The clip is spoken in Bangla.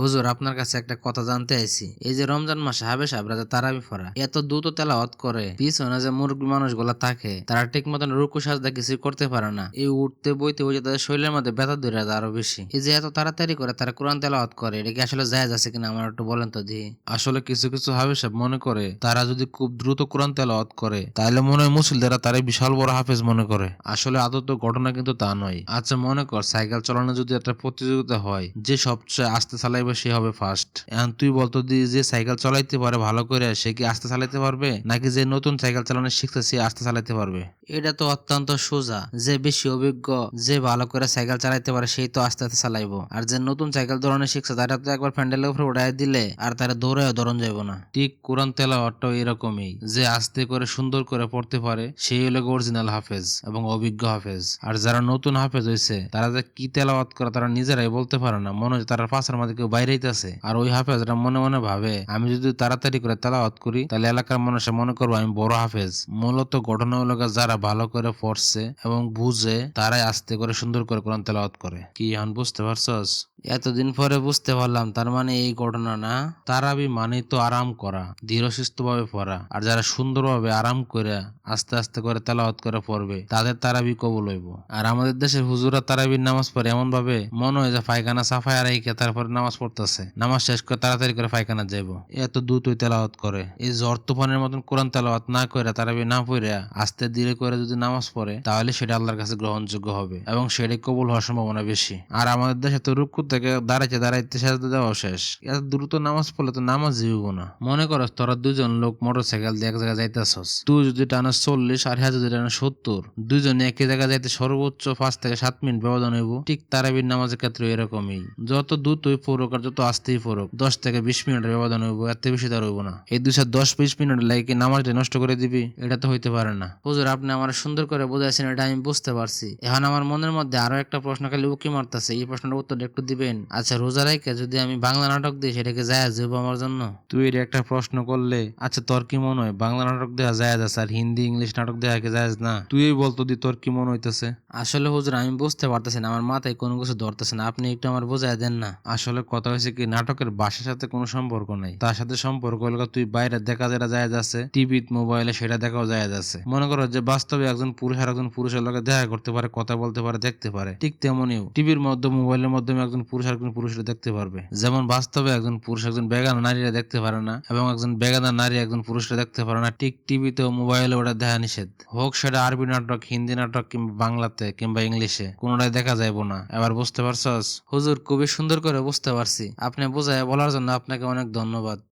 হুজুর, আপনার কাছে একটা কথা জানতে আইছি। এই যে রমজান মাসে হাবে সাহেবরা যে তারাবি পড়া এত দ্রুত তেলাওয়াত করে। পিছনে যে মুরব্বী মানুষগুলা থাকে, তারা ঠিক মতন রুকু সাজদা কিছু করতে পারে না। এই উঠতে, বইতে বইতে তাদের শরীরের মধ্যে ব্যথা ধরে যায় আরও বেশি। এই যে এত তাড়াতাড়ি করে তারা কোরআন তেলাওয়াত করে, এটা কি আসলে জায়েজ আছে কিনা আমার একটু বলেন তো দি আসলে কিছু কিছু হাফেজ সাহেব মনে করে, তারা যদি খুব দ্রুত কোরআন তেলাওয়াত করে, তাহলে মনে হয় মুসলিমরা তারাই বিশাল বড় হাফেজ মনে করে। আসলে আদত ঘটনা কিন্তু তা নয়। আচ্ছা মনে কর, সাইকেল চালানো যদি একটা প্রতিযোগিতা হয়, যে সবচেয়ে আস্তে চালাইবে সে হবে ফার্স্ট এখন তুই বলতো দি যে সাইকেল চালাইতে পারে ভালো করে সে কি আস্তে চালাইতে পারবে? নাকি যে নতুন সাইকেল চালানো শিখছে সে আস্তে চালাইতে পারবে? এটা তো অত্যন্ত সোজা। যে বেশি অভিজ্ঞ যে ভালো করে সাইকেল চালাইতে পারে সেই তো আস্তে আস্তে চালাইবো। আর যে নতুন সাইকেল দৌড়ানো শিখছে তারা তো একবার প্যান্ডেলের উপরে উঠাই দিলে আর তারা দৌড়ে দৌড়ন যাইব না। ঠিক কোরআন তেলাওয়াতটাও এরকমই। যে আস্তে করে সুন্দর করে পড়তে পারে সেই হলো অরিজিনাল হাফেজ এবং অভিজ্ঞ হাফেজ। আর যারা নতুন হাফেজ হয়েছে তারা যে কি তেলাওয়াত করে তারা নিজেরাই বলতে পারে না। মনে হয় তারা পাশের মাঝে কেউ বাইরেইতেছে। আর ওই হাফেজরা মনে মনে ভাবে, আমি যদি তাড়াতাড়ি করে তেলাওয়াত করি, তাহলে এলাকার মানুষে মনে করব আমি বড় হাফেজ। মূলত ঘটনা হলো যারা ভালো করে পড়ছে এবং বুঝে, তারাই আস্তে করে সুন্দর করে কোরআন তেলাওয়াত করে। কি এখন বুঝতে পারছস? এতদিন পরে বুঝতে পারলাম, তার মানে এই ঘটনা না তারাবি মানে তো আরাম করা ধীর ভাবে পড়া। আর যারা সুন্দরভাবে আরাম করে, আস্তে আস্তে করে তেলাওয়াত করে পড়বে, তাদের তারাবি কবুল হইব। আর আমাদের দেশের হুজুরা তারাবির নামাজ পড়ে এমন ভাবে মনে হয় যে পায়খানা সাফাই সাফায় রাইকে তারপরে নামাজ পড়তেছে। নামাজ শেষ করে তাড়াতাড়ি করে পায়খানা যাইব। এত দ্রুতই তেলাওয়াত করে। এই জ্বর তুফানের মতন কোরআন তেলাওয়াত না করে তারাবি না পড়ে আস্তে ধীরে করে যদি নামাজ পড়ে, তাহলে সেটা আল্লাহর কাছে গ্রহণযোগ্য হবে এবং সেটাই কবুল হওয়ার সম্ভাবনা বেশি। আর আমাদের দেশে তো রুকু থেকে দাঁড়াইতে দাঁড়াইতে সাজতে দেওয়া শেষ। এত দ্রুত নামাজ পড়লে তো নামাজ জীবব না। মনে করো, তোরা দুজন লোক মোটর সাইকেল দিয়ে এক জায়গায় যাইতেছস। তুই যদি টানা চল্লিশ আর হ্যাঁ যদি টানা সত্তর, দুজনে একই জায়গায় যাইতে সর্বোচ্চ পাঁচ থেকে সাত মিনিট ব্যবধান হইব। ঠিক তারাবির নামাজের ক্ষেত্রে এরকমই। যত দ্রুতই পড়ুক আর যত আসতেই পড়ুক, দশ থেকে বিশ মিনিটের ব্যবধান হইব এত বেশি তার হইব না। এই দুশো দশ বিশ মিনিট লাগে নামাজটা নষ্ট করে দিবি? এটা তো হইতে পারে না। হুজুর, আপনি আমার সুন্দর করে বোঝাইছেন, এটা আমি বুঝতে পারছি। এখন আমার মনের মধ্যে আরও একটা প্রশ্ন খালি উকি মারতেছে। এই প্রশ্নের উত্তর একটু দিবেন? আচ্ছা রোজা রাইকে যদি আমি বাংলা নাটক দিই সেটাকে যায় যাব আমার জন্য? তুই এর একটা প্রশ্ন করলে আচ্ছা তোর কি মনে হয় বাংলা নাটক দেওয়া যায় আছে আর হিন্দি ইংলিশ নাটক দেওয়া কি যায় না? তুই বলতো দি তোর কি মনে হইতেছে? আসলে হুজুর আমি বুঝতে পারতেছি না আমার মাথায় কোনো কিছু ধরতেছে না আপনি একটু আমার বোঝাই দেন না। আসলে কথা হয়েছে কি নাটকের ভাষার সাথে কোনো সম্পর্ক নাই। তার সাথে সম্পর্ক হলো তুই বাইরে দেখা যেটা যায় আছে টিভি মোবাইলে সেটা দেখাও জায়াজ আছে। মনে করো যে বাস্তবে একজন পুরুষ আর একজন পুরুষের লগে দেখা করতে পারে কথা বলতে পারে দেখতে পারে ঠিক তেমনিও। টিভির মাধ্যমে মোবাইলের মাধ্যমে একজন পুরুষ একজন পুরুষরা দেখতে পারবে। যেমন বাস্তবে একজন পুরুষ, একজন বেগানা নারীরা দেখতে পারে না, এবং একজন বেগানা নারী একজন পুরুষরা দেখতে পারে না। ঠিক টিভিতে ও মোবাইলে ওটা দেখা নিষেধ। হোক সেটা আরবি নাটক, হিন্দি নাটক কিংবা বাংলাতে কিংবা ইংলিশে, কোনোটাই দেখা যাইব না। এবার বুঝতে পারছস? হুজুর, খুবই সুন্দর করে বুঝতে পারছি। আপনি বোঝায় বলার জন্য আপনাকে অনেক ধন্যবাদ।